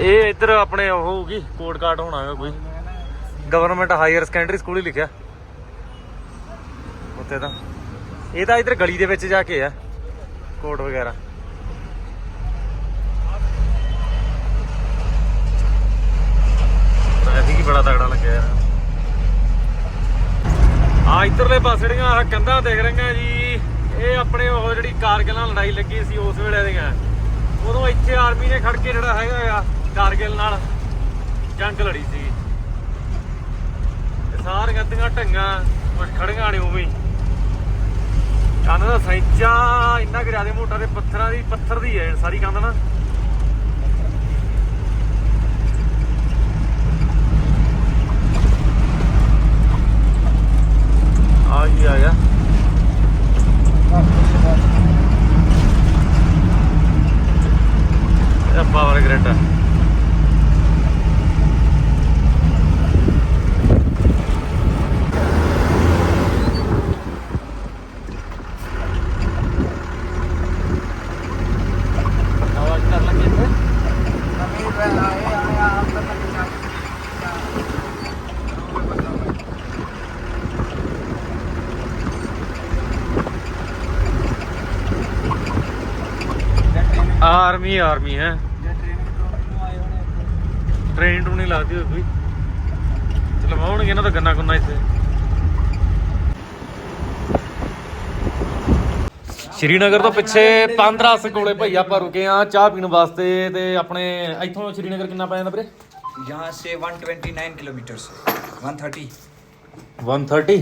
ਇਹ ਇੱਧਰ ਆਪਣੇ ਉਹ ਹੋਊਗੀ ਕੋਡ ਕਾਰਡ ਹੋਣਾ ਹੈਗਾ ਕੋਈ। ਗਵਰਨਮੈਂਟ ਹਾਇਰ ਸੈਕੰਡਰੀ ਸਕੂਲ ਹੀ ਲਿਖਿਆ। ਉੱਤੇ ਤਾਂ। ਇਹ ਤਾਂ ਇੱਧਰ ਗਲੀ ਦੇ ਵਿੱਚ ਜਾ ਕੇ ਆ ਕੋਡ ਵਗੈਰਾ ਟ੍ਰੈਫਿਕ ਹੀ ਬੜਾ ਤਗੜਾ ਲੱਗਿਆ ਯਾਰ। ਆ ਇੱਧਰਲੇ ਪਾਸੇ ਜਿਹੜੀਆਂ ਆਹ ਕੰਧਾਂ ਦਿਖ ਰਹੀਆਂ ਜੀ। ਇਹ ਆਪਣੇ ਉਹ ਜਿਹੜੀ ਕਾਰਗਿਲ ਨਾਲ ਲੜਾਈ ਲੱਗੀ ਸੀ ਉਸ ਵੇਲੇ ਦੀਆਂ। ਉਦੋਂ ਇੱਥੇ ਆਰਮੀ ਨੇ ਖੜ ਕੇ ਜਿਹੜਾ ਹੈਗਾ ਆ, ਕਾਰਗਿਲ ਨਾਲ ਜੰਗ ਲੜੀ ਸੀ। ਇਹ ਸਾਰੀਆਂ ਅੱਧੀਆਂ ਕੁਝ ਖੜੀਆਂ ਨੇ ਉਵੇਂ। ਹੀ ਕੰਧ ਦਾ ਸੈਂਚਾ ਇੰਨਾ ਕਿ ਜ਼ਿਆਦਾ ਮੋਟਾ ਤੇ ਪੱਥਰਾਂ ਦੀ ਪੱਥਰ ਦੀ ਹੈ ਸਾਰੀ ਕੰਧ ਨਾ। ਆ ਹੀ ਆ ਗਿਆ ਇਹ ਪਾਵਰ ਗ੍ਰਿਡ ਆ ਆਵਾਜ਼ ਕਰ ਲੱਗੇ ਇੱਥੇ ਆਰਮੀ ਆਰਮੀ ਹੈ। ਟ੍ਰੇਨ ਟੂਣੀ ਲੱਗਦੀ ਹੋਈ ਕੋਈ। ਲਵਾਉਣਗੇ ਇਹਨਾਂ ਦਾ ਗੰਨਾ ਗੁੰਨਾ ਇੱਥੇ। ਸ਼੍ਰੀਨਗਰ ਤੋਂ ਪਿੱਛੇ 15 ਕੋਲੇ ਭਈ ਆਪਾਂ ਰੁਕੇ ਆ ਚਾਹ ਪੀਣ ਵਾਸਤੇ ਤੇ ਆਪਣੇ ਇੱਥੋਂ ਸ਼੍ਰੀਨਗਰ ਕਿੰਨਾ ਪੈ ਜਾਂਦਾ ਵੀਰੇ? ਯਹਾਂ ਸੇ 129 ਕਿਲੋਮੀਟਰ 130 130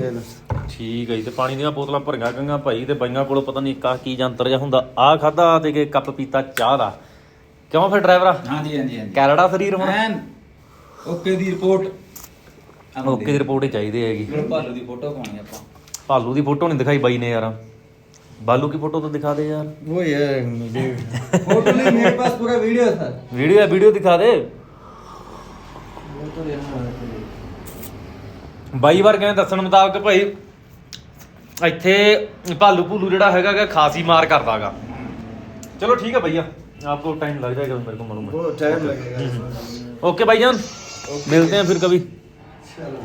ਠੀਕ ਹੈ ਜੀ ਤੇ ਪਾਣੀ ਦੀਆਂ ਬੋਤਲਾਂ ਭਰੀਆਂ ਗਈਆਂ ਭਾਈ ਤੇ ਬਾਈਆਂ ਕੋਲ ਪਤਾ ਨਹੀਂ ਕਾ ਕੀ ਜੰਤਰ ਜਿਹਾ ਹੁੰਦਾ ਆ ਖਾਦਾ ਤੇ ਕਿ ਕੱਪ ਪੀਤਾ ਚਾਹ ਦਾ ਕਿਉਂ ਫਿਰ ਡਰਾਈਵਰਾ हाँ जी हाँ जी हाँ जी ਕੈਨੇਡਾ ਸਰੀਰ ਹੁਣ ਐਨ ਓਕੇ ਦੀ ਰਿਪੋਰਟ ਓਕੇ ਦੀ ਰਿਪੋਰਟ ਹੀ ਚਾਹੀਦੀ ਹੈਗੀ ਭਾਲੂ ਦੀ ਫੋਟੋ ਪਾਉਣੀ ਆਪਾਂ ਭਾਲੂ ਦੀ ਫੋਟੋ ਨਹੀਂ ਦਿਖਾਈ ਬਾਈ ਨੇ ਯਾਰ ਬਾਲੂ ਕੀ ਫੋਟੋ ਤਾਂ ਦਿਖਾ ਦੇ ਯਾਰ वो ये मुझे फोटो नहीं मेरे पास पूरा वीडियो था ਵੀਡੀਓ ਹੈ ਵੀਡੀਓ ਦਿਖਾ ਦੇ वो तो यहाँ ਬਾਈ ਵਾਰ ਕਹਿੰਦੇ ਦੱਸਣ ਮੁਤਾਬਕ ਭਾਈ ਇੱਥੇ ਭਾਲੂ ਭੂਲੂ ਜਿਹੜਾ ਹੈਗਾ ਗਾ ਖਾਸੀ ਮਾਰ ਕਰਦਾਗਾ ਚਲੋ ਠੀਕ ਹੈ भैया आपको टाइम लग जाएगा मेरे को मालूम है वो टाइम लगेगा इसमें। ओके भाईजान मिलते हैं फिर कभी चलो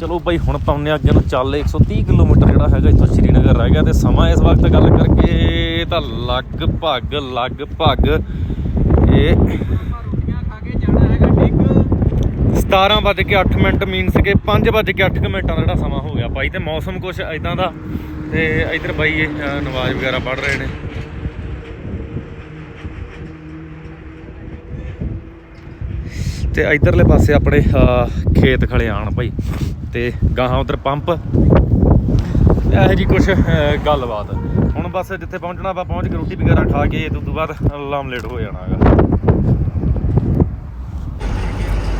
ਚਲੋ ਬਾਈ ਹੁਣ ਪਾਉਂਦੇ ਹਾਂ ਅੱਗੇ ਨੂੰ ਚੱਲ 130 ਕਿਲੋਮੀਟਰ ਜਿਹੜਾ ਹੈਗਾ ਇੱਥੋਂ ਸ਼੍ਰੀਨਗਰ ਰਹਿ ਗਿਆ ਤੇ ਸਮਾਂ ਇਸ ਵਕਤ ਗੱਲ ਕਰਕੇ ਤਾਂ ਲਗਭਗ ਲਗਭਗ ਇਹ 17 ਵੱਜ ਕੇ 8 ਮਿੰਟ ਮੀਨਸ ਕਿ 5 ਵੱਜ ਕੇ 8 ਮਿੰਟਾਂ ਦਾ ਜਿਹੜਾ ਸਮਾਂ ਹੋ ਗਿਆ। ਬਾਈ ਤੇ ਮੌਸਮ ਕੁਛ ਇਦਾਂ ਦਾ ਤੇ ਇਧਰ ਬਾਈ ਇਹ ਅ, ਨਮਾਜ਼ ਵਗੈਰਾ ਪੜ੍ਹ ਰਹੇ ਨੇ। ਤੇ ਇਧਰਲੇ ਪਾਸੇ ਆਪਣੇ ਅਹ, ਖੇਤ ਖਲਿਆਣ ਭਾਈ ਤੇ ਗਾਹਾਂ ਉਧਰ ਪੰਪ। ਇਹੋ ਜੀ ਕੁਛ ਗੱਲਬਾਤ। ਹੁਣ ਬਸ ਜਿੱਥੇ ਪਹੁੰਚਣਾ ਆਪਾਂ ਪਹੁੰਚ ਕੇ ਰੋਟੀ ਵਗੈਰਾ ਖਾ ਕੇ ਤੇ ਉਦੋਂ ਬਾਅਦ ਲਾਮ ਲੇਟ ਹੋ ਜਾਣਾ ਹੈਗਾ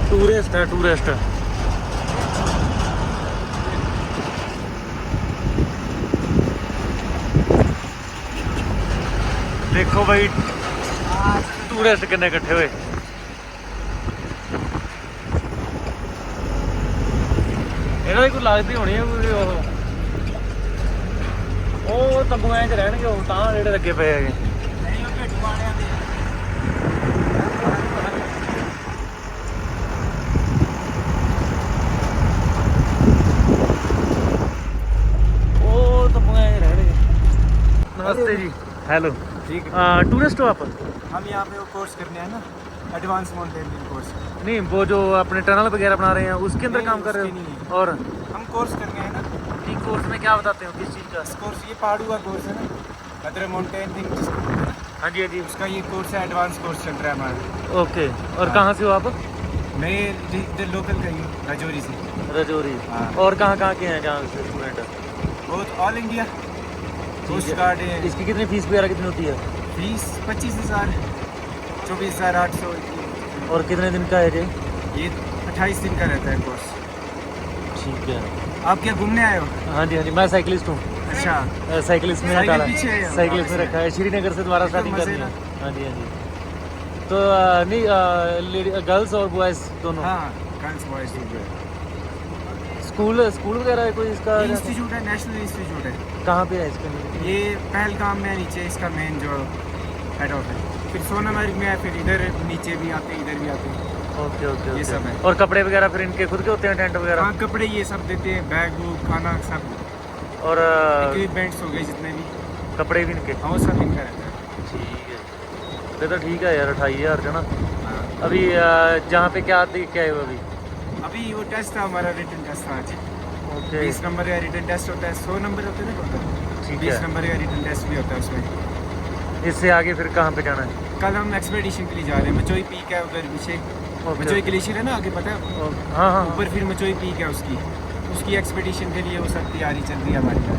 ਟੂਰਿਸਟ ਹੈ ਟੂਰਿਸਟ ਦੇਖੋ ਭਾਈ ਟੂਰਿਸਟ ਕਿੰਨੇ ਇਕੱਠੇ ਹੋਏ। ਇਹਨਾਂ ਦੀ ਕੋਈ ਲੱਗਦੀ ਹੋਣੀ ਹੈ ਕੋਈ ਉਹ। ਉਹ ਤੰਬੂਆਂ 'ਚ ਰਹਿਣਗੇ, ਉਹ ਤਾਂ ਜਿਹੜੇ ਲੱਗੇ ਪਏ ਹੈਗੇ। नमस्ते जी। हेलो। ठीक टूरिस्ट हो आप? हम यहाँ पे वो कोर्स करने हैं ना एडवांस माउंटेनियरिंग कोर्स नहीं वो जो अपने टनल वगैरह बना रहे हैं उसके अंदर काम कर रहे हो? और? हम कोर्स करने हैं ना। ये कोर्स में क्या बताते हो किस चीज़ का? कोर्स ये पहाड़ू का कोर्स है ना कदर माउंटेनियरिंग हैं। जी हाँ जी। उसका ये कोर्स है एडवांस कोर्स चल रहा है हमारा। ओके और हाँ। कहाँ से हो आप? मैं इधर लोकल का ही राजौरी से। रजौरी। हाँ। और कहाँ कहाँ के हैं जहाँ से स्टूडेंट बहुत ऑल इंडिया कोस्ट गार्ड है। इसकी कितनी फ़ीस वगैरह कितनी होती है? फ़ीस पच्चीस हज़ार चौबीस हज़ार आठ सौ और कितने दिन का है जी ये अट्ठाईस दिन का रहता है कोर्स ठीक है। आप क्या घूमने आए हो? हाँ जी हाँ जी मैं साइकिलिस्ट हूँ। अच्छा। साइकिलिस्ट में साइकिल डाला है, साइकिलिस्ट में रखा है। श्रीनगर से दोबारा स्टार्टिंग मज़े करनी है। हाँ। जी हाँ जी। तो नहीं गर्ल्स और बॉयज़ दोनों? हाँ गर्ल्स बॉयज़ स्कूल स्कूल वगैरह है कोई इसका? इंस्टीट्यूट है नेशनल इंस्टीट्यूट है। कहाँ पे है इसका ये पहलगाम में है नीचे इसका मेन जो हेड ऑफ़िस फिर सोनामर्ग में है फिर इधर नीचे भी आते हैं इधर भी आते हैं। ओके ओके ये सब है। और कपड़े वगैरह फिर इनके खुद के होते हैं टेंट वगैरह? हाँ कपड़े ये सब देते हैं बैग वूग खाना सब। और इक्विपमेंट्स हो गए जितने भी। कपड़े भी इनके? हाँ वो सब इनका रहता है। ठीक है। फिर तो ठीक है यार अठाई हज़ार का ना। हाँ। अभी जहाँ पे क्या देख के आए हो अभी? अभी वो टेस्ट था हमारा रिटर्न टेस्ट था आज। बीस नंबर का रिटर्न टेस्ट होता है सौ नंबर होते हैं ना टोटल बीस नंबर का रिटर्न टेस्ट भी होता है उसमें। इससे आगे फिर कहाँ पे जाना है? कल हम एक्सपेडिशन के लिए जा रहे हैं मचोई पीक है उधर पीछे। मचोई ग्लेशियर है ना आगे पता है? हाँ हाँ ऊपर फिर मचोई पीक है उसकी। उसकी एक्सपेडिशन के लिए वो सब तैयारी चल रही है हमारी। यहाँ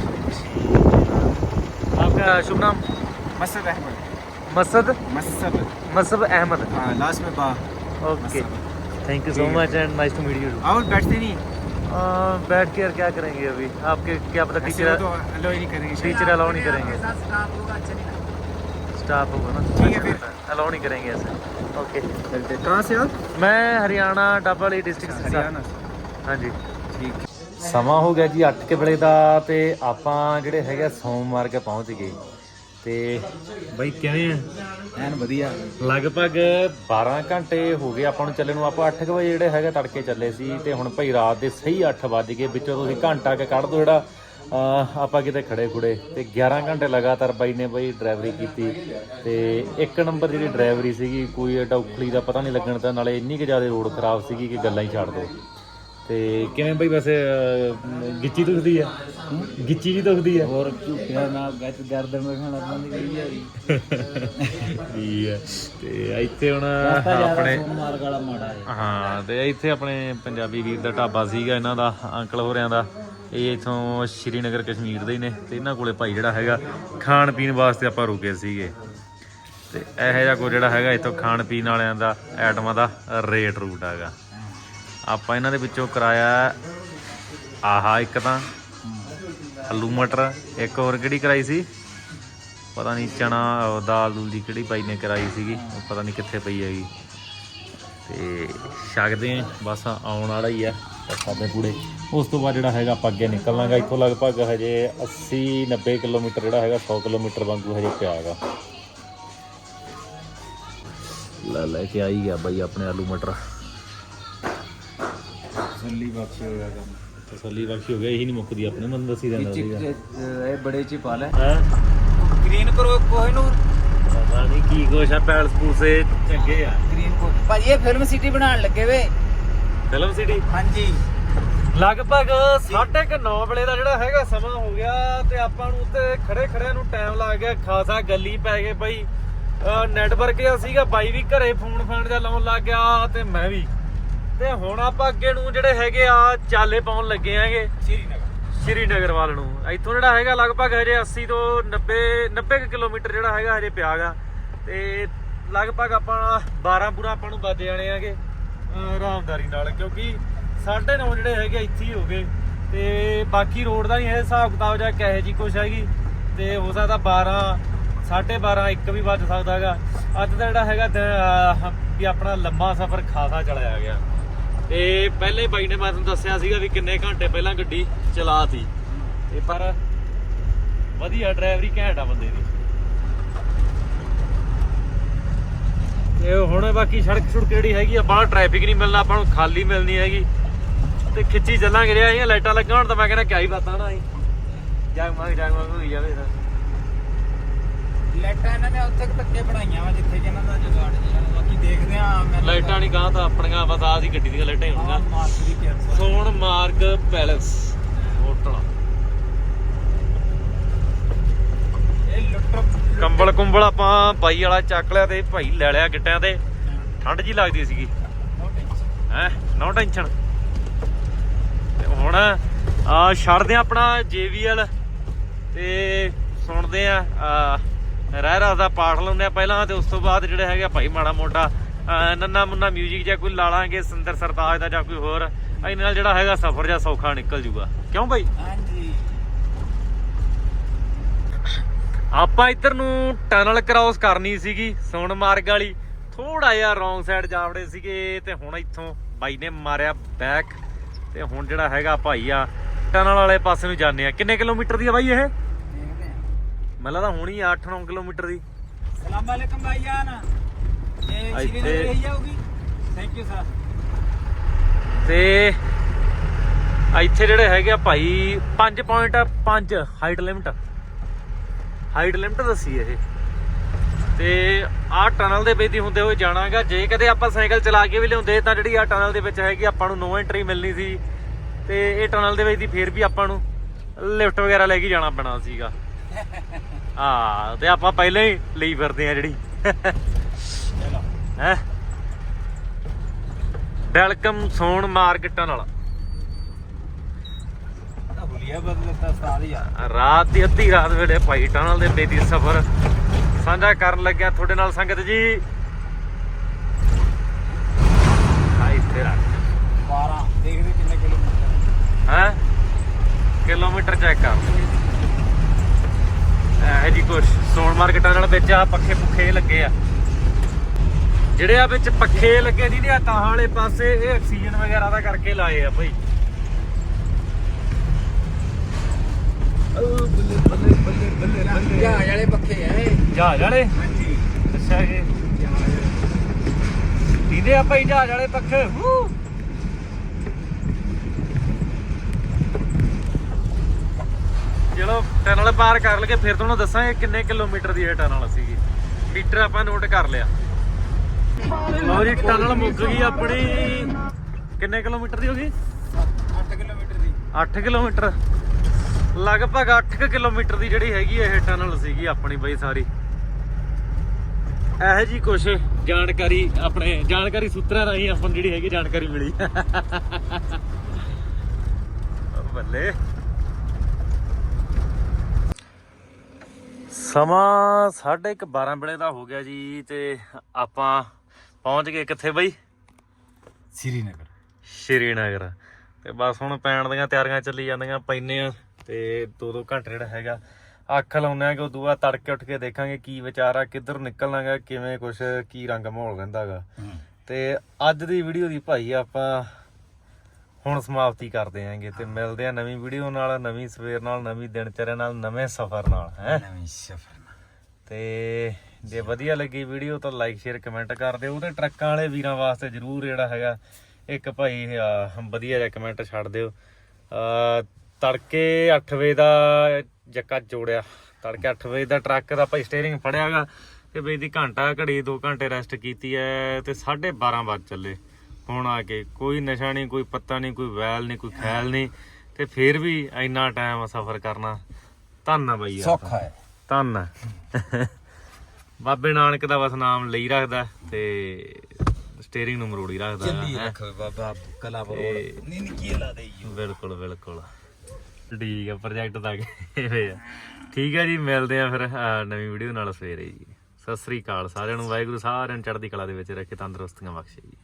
आपका शुभ नाम? मसद अहमद। मसद? मसद। मसब अहमद। हाँ लास्ट में बा। Okay thank you so much and nice to meet you और बैठते नहीं। बैठ के यार क्या करेंगे अभी आपके क्या पता टीचर तो अलाउ नहीं करेंगे टीचर अलाउ नहीं करेंगे स्टाफ होगा अच्छा नहीं स्टाफ होगा ना ठीक है फिर अलाउ नहीं करेंगे ऐसे ओके चलते कहाँ से आप मैं हरियाणा डाबाली डिस्ट्रिक्ट हरियाणा हाँ जी ਠੀਕ ਸਮਾਂ ਹੋ ਗਿਆ ਜੀ 8 ਕੇ ਵੇਲੇ ਦਾ ਤੇ ਆਪਾਂ ਜਿਹੜੇ ਹੈਗੇ ਸੋਮਵਾਰ ਕੇ ਪਹੁੰਚ ਗਏ ਤੇ ਬਈ ਕਿਵੇਂ ਆ? ਐਨ ਵਧੀਆ। ਲਗਭਗ 12 ਘੰਟੇ ਹੋ ਗਏ ਆਪਾਂ ਨੂੰ ਚੱਲੇ ਨੂੰ। ਆਪਾਂ 8 ਵਜੇ ਜਿਹੜੇ ਹੈਗੇ ਤੜਕੇ ਚੱਲੇ ਸੀ ਤੇ ਹੁਣ ਭਾਈ ਰਾਤ ਦੇ ਸਹੀ 8 ਵੱਜ ਗਏ। ਵਿੱਚੋਂ ਤੁਸੀਂ ਘੰਟਾ ਕੇ ਕੱਢ ਦੋ ਜਿਹੜਾ ਅਹ ਆਪਾਂ ਕਿਤੇ ਖੜੇ ਖੁੜੇ। ਤੇ 11 ਘੰਟੇ ਲਗਾਤਾਰ ਬਾਈ ਨੇ ਬਾਈ ਡਰਾਈਵਰੀ ਕੀਤੀ। ਤੇ ਇੱਕ ਨੰਬਰ ਜਿਹੜੀ ਡਰਾਈਵਰੀ ਸੀਗੀ ਕੋਈ ਐਡਾ ਉਖਲੀ ਦਾ ਪਤਾ ਨਹੀਂ ਲੱਗਣ ਦਾ ਨਾਲੇ ਇੰਨੀ ਕਿ ਜ਼ਿਆਦਾ ਰੋਡ ਖਰਾਬ ਸੀਗੀ ਕਿ ਗੱਲਾਂ ਹੀ ਛੱਡ ਦੋ। ਤੇ ਕਿਵੇਂ ਬਾਈ ਵੈਸੇ ਅਹ, ਗਿੱਚੀ ਦੁਖਦੀ ਆ? ਗਿੱਚੀ ਜੀ ਦੁਖਦੀ ਆ? ਹੋਰ ਝੂਠਿਆ ਨਾ ਗੱਜ ਗਰਦਨ में ਖਾਣਾ ਬੰਦ ਗਈ ਹੈ ਠੀਕ ਹੈ ਤੇ ਇੱਥੇ ਹੁਣ ਆਪਣੇ ਸੋਮਵਾਰ ਵਾਲਾ ਮਾੜਾ ਹੈ। ਹਾਂ ਤੇ ਇੱਥੇ ਆਪਣੇ ਪੰਜਾਬੀ ਵੀਰ ਦਾ ਢਾਬਾ ਸੀਗਾ ਇਹਨਾਂ ਦਾ ਅੰਕਲ ਹੋਰਿਆਂ ਦਾ। ਇਹ ਇਥੋਂ ਸ਼੍ਰੀਨਗਰ ਕਸ਼ਮੀਰ ਦੇ ਹੀ ਨੇ ਤੇ ਇਹਨਾਂ ਕੋਲੇ ਭਾਈ ਜਿਹੜਾ ਹੈਗਾ ਖਾਣ ਪੀਣ ਵਾਸਤੇ ਆਪਾਂ ਰੁਕੇ ਸੀਗੇ। ਤੇ ਇਹੋ ਜਿਹਾ ਕੋਈ ਜਿਹੜਾ ਹੈਗਾ ਇਥੋਂ ਖਾਣ ਪੀਣ ਵਾਲਿਆਂ ਦਾ ਆਈਟਮਾਂ ਦਾ ਰੇਟ ਰੂਟ ਹੈਗਾ। ਆਪਾਂ ਇਹਨਾਂ ਦੇ ਵਿੱਚੋਂ ਕਰਾਇਆ ਆਹਾ ਇੱਕ ਤਾਂ, ਆਲੂ ਮਟਰ, ਇੱਕ ਹੋਰ ਕਿਹੜੀ ਕਰਾਈ ਸੀ? ਪਤਾ ਨਹੀਂ ਚਣਾ ਦਾਲ ਦੂਲ ਦੀ ਕਿਹੜੀ ਬਾਈ ਨੇ ਕਰਾਈ ਸੀਗੀ, ਉਹ ਪਤਾ ਨਹੀਂ ਕਿੱਥੇ ਪਈ ਹੈਗੀ। ਤੇ ਛਕਦੇ ਆਂ ਬਸ ਆਉਣ ਵਾਲਾ ਹੀ ਆ ਸਾਡੇ ਪੂਰੇ। ਉਸ ਤੋਂ ਬਾਅਦ ਜਿਹੜਾ ਹੈਗਾ ਆਪਾਂ ਅੱਗੇ ਨਿਕਲਾਂਗਾ, ਇੱਥੋਂ ਲਗਭਗ ਹਜੇ 80 90 ਕਿਲੋਮੀਟਰ ਜਿਹੜਾ ਹੈਗਾ 100 ਕਿਲੋਮੀਟਰ ਵਾਂਗੂ ਹਜੇ ਪਿਆ ਹੈਗਾ। ਲੈ ਲੈ ਕੇ ਆਈ ਗਿਆ ਬਾਈ ਆਪਣੇ ਆਲੂ ਮਟਰ। ਸੱਲੀ ਬਖਸ਼ ਹੋਇਆ ਕੰਮ। ਤਸੱਲੀ ਬਖਸ਼ੀ ਹੋ ਗਿਆ ਇਹੀ ਨਹੀਂ ਮੁੱਕਦੀ ਆਪਣੇ ਮਨ ਦੱਸੀ ਜਾਂਦਾ ਸੀਗਾ। ਇਹ ਬੜੇ ਚ ਪਾ ਲੈ। ਹੈ? ਗ੍ਰੀਨ ਕਰੋ ਕੋਈ ਨੂੰ। ਪਤਾ ਨਹੀਂ ਕੀ ਕੁਛ ਆ ਪੈਲਸ ਪੂਸੇ ਚੰਗੇ ਆ। ਗ੍ਰੀਨ ਕੋ ਭਾਜੀ ਇਹ ਫਿਲਮ ਸਿਟੀ ਬਣਾਉਣ ਲੱਗੇ ਵੇ। ਫਿਲਮ ਸਿਟੀ ਹਾਂਜੀ। ਲਗਭਗ 9:30 ਵੇਲੇ ਦਾ ਜਿਹੜਾ ਹੈਗਾ ਸਮਾਂ ਹੋ ਗਿਆ ਤੇ ਆਪਾਂ ਨੂੰ ਉੱਤੇ ਖੜੇ ਖੜਿਆਂ ਨੂੰ ਟਾਈਮ ਲੱਗ ਗਿਆ ਖਾਸਾ ਗੱਲੀ ਪੈ ਗਏ ਬਾਈ। ਨੈਟਵਰਕ ਜਿਹਾ ਸੀਗਾ ਬਾਈ ਵੀ ਘਰੇ ਫੋਨ ਫਾਨ ਜਿਹਾ ਲਾਉਣ ਲੱਗ ਗਿਆ ਤੇ ਮੈਂ ਵੀ। ਤੇ ਹੁਣ ਆਪਾਂ ਅੱਗੇ ਨੂੰ ਜਿਹੜੇ ਹੈਗੇ ਆ ਚਾਲੇ ਪਾਉਣ ਲੱਗੇ ਆਂਗੇ। ਸ਼੍ਰੀਨਗਰ। ਸ਼੍ਰੀਨਗਰ ਵੱਲ ਨੂੰ। ਇੱਥੋਂ ਜਿਹੜਾ ਹੈਗਾ ਲਗਭਗ ਹਜੇ 80 ਤੋਂ 90 90 ਕੁ ਕਿਲੋਮੀਟਰ ਜਿਹੜਾ ਹੈਗਾ ਹਜੇ ਪਿਆ ਗਾ। ਤੇ ਲਗਭਗ ਆਪਾਂ 12 ਪੂਰਾ ਆਪਾਂ ਨੂੰ ਵੱਜ ਜਾਣੇ ਆਗੇ ਆਰਾਮਦਾਰੀ ਨਾਲ। ਕਿਉਂਕਿ 9:30 ਜਿਹੜੇ ਹੈਗੇ ਇੱਥੇ ਹੀ ਹੋ ਗਏ। ਤੇ ਬਾਕੀ ਰੋਡ ਦਾ ਨਹੀਂ ਇਹ ਹਿਸਾਬ ਕਿਤਾਬ ਜਾਂ ਕਹੇ ਜੀ ਕੁਛ ਹੈਗੀ। ਤੇ ਹੋ ਸਕਦਾ 12 12:30 1 ਵੀ ਵੱਜ ਸਕਦਾ ਹੈਗਾ। ਅੱਜ ਦਾ ਜਿਹੜਾ ਹੈਗਾ ਵੀ ਆਪਣਾ ਲੰਮਾ ਸਫ਼ਰ ਖਾਸਾ ਚਲਾਇਆ ਗਿਆ। ਤੇ ਪਹਿਲੇ ਬਾਈ ਨੇ ਮੈਂ ਤੁਹਾਨੂੰ ਦੱਸਿਆ ਸੀਗਾ ਵੀ ਕਿੰਨੇ ਘੰਟੇ ਪਹਿਲਾਂ ਗੱਡੀ ਚਲਾਤੀ। ਤੇ ਪਰ ਵਧੀਆ ਡਰਾਈਵਰੀ ਘੈਂਟ ਆ ਬੰਦੇ ਦੀ। ਤੇ ਹੁਣ ਬਾਕੀ ਸੜਕ ਸੜਕ ਜਿਹੜੀ ਹੈਗੀ ਆ, ਬਾਹਰ ਟ੍ਰੈਫਿਕ ਨਹੀਂ ਮਿਲਣਾ, ਆਪਾਂ ਨੂੰ ਖਾਲੀ ਮਿਲਣੀ ਹੈਗੀ। ਤੇ ਖਿੱਚੀ ਚੱਲਾਂਗੇ ਰਿਹਾ ਇਹ ਲਾਈਟਾਂ ਲੱਗਣ ਤਾਂ ਮੈਂ ਕਹਿੰਦਾ ਕਿਆ ਹੀ ਬਾਤਾਂ ਨਾ ਅਸੀਂ ਜਾਗ ਮੰਗ ਜਾਗ ਮੰਗ ਹੋਈ ਜਾਵੇ ਤਾਂ। ਇਹਨਾਂ ਨੇ ਉੱਥੇ ਕੁ ਤੱਕੇ ਬਣਾਈਆਂ ਵਾ ਜਿੱਥੇ ਕਿ ਇਹਨਾਂ ਦਾ ਜੁਗਾੜ ਜਿਹੜਾ ਬਾਕੀ ਦੇਖਦੇ ਆ ਮੈਨੂੰ ਲਾਈਟਾਂ ਨਹੀਂ ਗਾਂ ਤਾਂ ਆਪਣੀਆਂ ਬਸ ਆਹ ਦੀ ਗੱਡੀ ਦੀਆਂ ਲਾਈਟਾਂ ਹੀ ਹੋਣਗੀਆਂ। ਮਾਰਕ ਦੀ ਕਿਰਪਾ ਸੋਨ ਮਾਰਗ ਪੈਲਸ ਹੋਟਲ। ਇਹ ਲੁੱਟ ਕੰਬਲ ਕੁੰਬਲ ਆਪਾਂ ਬਾਈ ਵਾਲਾ ਚੱਕ ਲਿਆ ਤੇ ਭਾਈ ਲੈ ਲਿਆ ਗਿੱਟਿਆਂ ਤੇ। ਠੰਡ ਜੀ ਲੱਗਦੀ ਸੀਗੀ। ਹੈ ਨੋ ਟੈਨਸ਼ਨ ਤੇ ਹੁਣ ਆ ਛੱਡਦੇ ਆ ਆਪਣਾ JVL ਤੇ ਸੁਣਦੇ ਆ ਆ, ਰਹਿ ਰਾਸ ਦਾ ਪਾਠ ਲਾਉਂਦੇ ਆ ਪਹਿਲਾਂ ਤੇ ਉਸ ਤੋਂ ਬਾਅਦ ਜਿਹੜੇ ਹੈਗੇ ਭਾਈ ਮਾੜਾ ਮੋਟਾ ਨੰਨਾ ਮੁੰਨਾ 뮤직 ਜਾਂ ਕੋਈ ਲਾ ਲਾਂਗੇ ਸਿੰਦਰ ਸਰਤਾਜ ਦਾ ਜਾਂ ਕੋਈ ਹੋਰ ਇਹਦੇ ਨਾਲ ਜਿਹੜਾ ਹੈਗਾ ਸਫ਼ਰ ਜਾਂ ਸੌਖਾ ਨਿਕਲ ਜੂਗਾ। ਕਿਉਂ ਭਾਈ? ਹਾਂਜੀ। ਆਪਾਂ ਇੱਧਰ ਨੂੰ ਟਨਲ ਕ੍ਰਾਸ ਕਰਨੀ ਸੀਗੀ ਸੋਨਮਾਰਗ ਵਾਲੀ। ਥੋੜਾ ਜਿਹਾ ਰੋਂਗ ਸਾਈਡ ਜਾਵੜੇ ਸੀਗੇ ਤੇ ਹੁਣ ਇੱਥੋਂ ਬਾਈ ਨੇ ਮਾਰਿਆ ਬੈਕ ਤੇ ਹੁਣ ਜਿਹੜਾ ਹੈਗਾ ਭਾਈ ਆ ਟਨਲ ਵਾਲੇ ਪਾਸੇ ਨੂੰ ਜਾਂਦੇ ਆ। ਕਿੰਨੇ ਕਿਲੋਮੀਟਰ ਦੀ ਆ ਬਾਈ ਇਹ? ਮੈਨੂੰ ਲੱਗਦਾ ਹੁਣੀ 8-9 ਕਿਲੋਮੀਟਰ ਦੀ। ਸਲਾਮ ਵਾਲੇਕਮ ਭਾਈਆਨ ਇਹ ਇੱਥੇ- ਸ਼੍ਰੀਨਗਰ ਹੀ ਜਾਊਗੀ। ਥੈਂਕ ਯੂ ਸਰ ਤੇ ਇੱਥੇ ਜਿਹੜੇ ਹੈਗੇ ਆ ਭਾਈ 5.5 ਹਾਈਟ ਲਿਮਟ ਹਾਈਟ ਲਿਮਟ ਦੱਸੀ ਇਹ। ਤੇ ਆਹ ਟਨਲ ਦੇ ਵਿੱਚ ਦੀ ਹੁੰਦੇ ਹੋਏ ਜਾਣਾਗਾ। ਜੇ ਕਦੇ ਆਪਾਂ ਸਾਈਕਲ ਚਲਾ ਕੇ ਵੀ ਲਿਆਉਂਦੇ ਤਾਂ ਜਿਹੜੀ ਆ ਟਨਲ ਦੇ ਵਿੱਚ ਹੈਗੀ ਆਪਾਂ ਨੂੰ ਨੋ ਐਂਟਰੀ ਮਿਲਣੀ ਸੀ। ਤੇ ਇਹ ਟਨਲ ਦੇ ਵਿੱਚ ਦੀ ਫੇਰ ਵੀ ਆਪਾਂ ਨੂੰ ਲਿਫਟ ਵਗੈਰਾ ਲੈ ਕੇ ਜਾਣਾ ਪੈਣਾ ਸੀਗਾ। ਹਾਂ ਤੇ ਆਪਾਂ ਪਹਿਲਾਂ ਹੀ ਲਈ ਫਿਰਦੇ ਆ ਜਿਹੜੀ। ਹੈ? ਵੈਲਕਮ ਸੋਨ ਉਸਤਾਦ ਯਾਰ ਰਾਤ ਦੀ ਅੱਧੀ ਰਾਤ ਵੇਲੇ ਭਾਈ ਟਨਲ ਦੇ ਬੇਦੀ ਸਫ਼ਰ ਸਾਂਝਾ ਕਰਨ ਲੱਗਿਆ ਤੁਹਾਡੇ ਨਾਲ ਸੰਗਤ ਜੀ। ਹਾਈ ਤੇਰਾ 12 ਦੇਖਦੇ ਕਿੰਨੇ ਕਿਲੋਮੀਟਰ ਹੈ? ਕਿਲੋਮੀਟਰ ਚੈੱਕ ਕਰ। ਇਹ ਜੀ ਕੁਛ ਸੋਨਮਾਰਗ ਟਨਲ ਵਿੱਚ ਆ ਪੱਖੇ ਪੁੱਖੇ ਲੱਗੇ ਆ। ਜਿਹੜੇ ਆ ਵਿੱਚ ਪੱਖੇ ਲੱਗੇ ਦੀ ਨੇ ਤਾਂ ਵਾਲੇ ਪਾਸੇ ਇਹ ਆਕਸੀਜਨ ਵਗੈਰਾ ਦਾ ਕਰਕੇ ਲਾਏ ਆ ਭਾਈ ਬੱਲੇ ਬੱਲੇ ਬੱਲੇ ਬੱਲੇ ਬੱਲੇ ਜਹਾਜ਼ ਵਾਲੇ ਪੱਖੇ ਐ ਜਹਾਜ਼ ਵਾਲੇ? ਹਾਂਜੀ। ਅੱਛਾ ਜੀ ਆ ਭਾਈ ਜਹਾਜ਼ ਵਾਲੇ ਪੱਖੇ। ਹੂ। ਚਲੋ ਟਨਲ ਪਾਰ ਕਰ ਲਗੇ ਫਿਰ ਤੁਹਾਨੂੰ ਦੱਸਾਂਗੇ ਕਿੰਨੇ ਕਿਲੋਮੀਟਰ ਦੀ ਇਹ ਟਨਲ ਸੀਗੀ। ਮੀਟਰ ਆਪਾਂ ਨੋਟ ਕਰ ਲਿਆ। ਲਓ ਜੀ ਟਨਲ ਮੁੱਕ ਗਈ ਆਪਣੀ। ਕਿੰਨੇ ਕਿਲੋਮੀਟਰ ਦੀ ਹੋ ਗਈ? 8 ਕਿਲੋਮੀਟਰ ਦੀ। 8 ਕਿਲੋਮੀਟਰ। ਲਗਭਗ 8 ਕਿਲੋਮੀਟਰ ਦੀ ਜਿਹੜੀ ਹੈਗੀ ਇਹ ਟਨਲ ਸੀਗੀ ਆਪਣੀ ਬਈ ਸਾਰੀ। ਇਹੋ ਜੀ ਕੁਛ ਜਾਣਕਾਰੀ ਆਪਣੇ ਜਾਣਕਾਰੀ ਸੂਤਰਾਂ ਰਾਹੀਂ ਆਪਾਂ ਜਿਹੜੀ ਹੈਗੀ ਜਾਣਕਾਰੀ ਮਿਲੀ। ਬੱਲੇ। ਸਮਾਂ ਸਾਢੇ ਕੁ 12 ਵੇਲੇ ਦਾ ਹੋ ਗਿਆ ਜੀ ਤੇ ਆਪਾਂ ਪਹੁੰਚ ਗਏ ਕਿੱਥੇ ਬਈ? ਸ੍ਰੀਨਗਰ। ਸ਼੍ਰੀਨਗਰ। ਤੇ ਬਸ ਹੁਣ ਪੈਣ ਦੀਆਂ ਤਿਆਰੀਆਂ ਚੱਲੀ ਜਾਂਦੀਆਂ ਪੈਨੇ ਆ ਤੇ ਦੋ ਦੋ ਘੰਟੇ ਜਿਹੜਾ ਹੈਗਾ ਅੱਖ ਲਾਉਂਦੇ ਆ ਕਿ ਉਦੋਂ ਬਾਅਦ ਤੜਕੇ ਉੱਠ ਕੇ ਦੇਖਾਂਗੇ ਕੀ ਵਿਚਾਰ ਆ ਕਿੱਧਰ ਨਿਕਲਣਾਗਾ ਕਿਵੇਂ ਕੁਛ ਕੀ ਰੰਗ ਮਾਹੌਲ ਰਹਿੰਦਾਗਾ ਤੇ ਅੱਜ ਦੀ ਵੀਡੀਓ ਦੀ ਭਾਈ ਆਪਾਂ ਹੁਣ ਸਮਾਪਤੀ ਕਰਦੇ ਆਂਗੇ ਤੇ ਮਿਲਦੇ ਆ ਨਵੀਂ ਵੀਡੀਓ ਨਾਲ ਨਵੀਂ ਸਵੇਰ ਨਾਲ ਨਵੀਂ ਦਿਨਚਰਿਆ ਨਾਲ ਨਵੇਂ ਸਫ਼ਰ ਨਾਲ ਹੈ? ਨਵੀਂ ਸਫਰ ਤੇ ਜੇ ਵਧੀਆ ਲੱਗੀ ਵੀਡੀਓ ਤਾਂ ਲਾਈਕ ਸ਼ੇਅਰ ਕਮੈਂਟ ਕਰ ਦਿਓ। ਉਹਦੇ ਟਰੱਕਾਂ ਵਾਲੇ ਵੀਰਾਂ ਵਾਸਤੇ ਜਰੂਰ ਜਿਹੜਾ ਹੈਗਾ ਇੱਕ ਭਾਈ ਵਧੀਆ ਜਿਹਾ ਕਮੈਂਟ ਛੱਡ ਦਿਓ। ਅ ਤੜਕੇ 8 ਵਜੇ ਦਾ ਜੱਕਾ ਜੋੜਿਆ। ਤੜਕੇ 8 ਵਜੇ ਦਾ ਟਰੱਕ ਦਾ ਭਾਈ ਸਟੀਅਰਿੰਗ ਫੜਿਆਗਾ ਤੇ ਬਈ ਦੀ ਘੰਟਾ ਘੜੀ 2 ਘੰਟੇ ਰੈਸਟ ਕੀਤੀ ਐ ਤੇ 12:30 ਵਜ ਚੱਲੇ। ਹੁਣ ਆ ਕੇ ਕੋਈ ਨਸ਼ਾ ਨਹੀਂ ਕੋਈ ਪੱਤਾ ਨਹੀਂ ਕੋਈ ਵੈਲ ਨਹੀਂ ਕੋਈ ਖੈਲ ਨਹੀਂ ਤੇ ਫਿਰ ਵੀ ਇੰਨਾ ਟਾਈਮ ਸਫ਼ਰ ਕਰਨਾ। ਧੰਨ ਆ ਬਾਈ ਯਾਰ। ਸੌਖਾ ਹੈ। ਧੰਨ ਆ। ਬਾਬੇ ਨਾਨਕ ਦਾ ਬਸ ਨਾਮ ਲਈ ਰੱਖਦਾ ਤੇ ਸਟੀਅਰਿੰਗ ਨੂੰ ਮਰੋੜੀ ਰੱਖਦਾ। ਚੱਲੀ ਹੈਂ। ਰੱਖ ਬਾਬਾ ਕਲਾ ਬਰੋੜ ਨਹੀਂ ਨਹੀਂ ਕੀ ਲਾ ਦੇਈ ਬਿਲਕੁਲ ਬਿਲਕੁਲ। ਠੀਕ ਆ ਪ੍ਰੋਜੈਕਟ ਤੱਕ ਇਹ ਆ। ਠੀਕ ਹੈ ਜੀ ਮਿਲਦੇ ਆ ਫਿਰ ਅਹ, ਨਵੀਂ ਵੀਡੀਓ ਨਾਲ ਸਵੇਰੇ ਜੀ। ਸਤਿ ਸ੍ਰੀ ਅਕਾਲ ਸਾਰਿਆਂ ਨੂੰ। ਵਾਹਿਗੁਰੂ ਸਾਰਿਆਂ ਨੂੰ ਚੜ੍ਹਦੀ ਕਲਾ ਦੇ ਵਿੱਚ ਰੱਖੇ ਤੰਦਰੁਸਤੀਆਂ ਬਖਸ਼ੇ ਜੀ।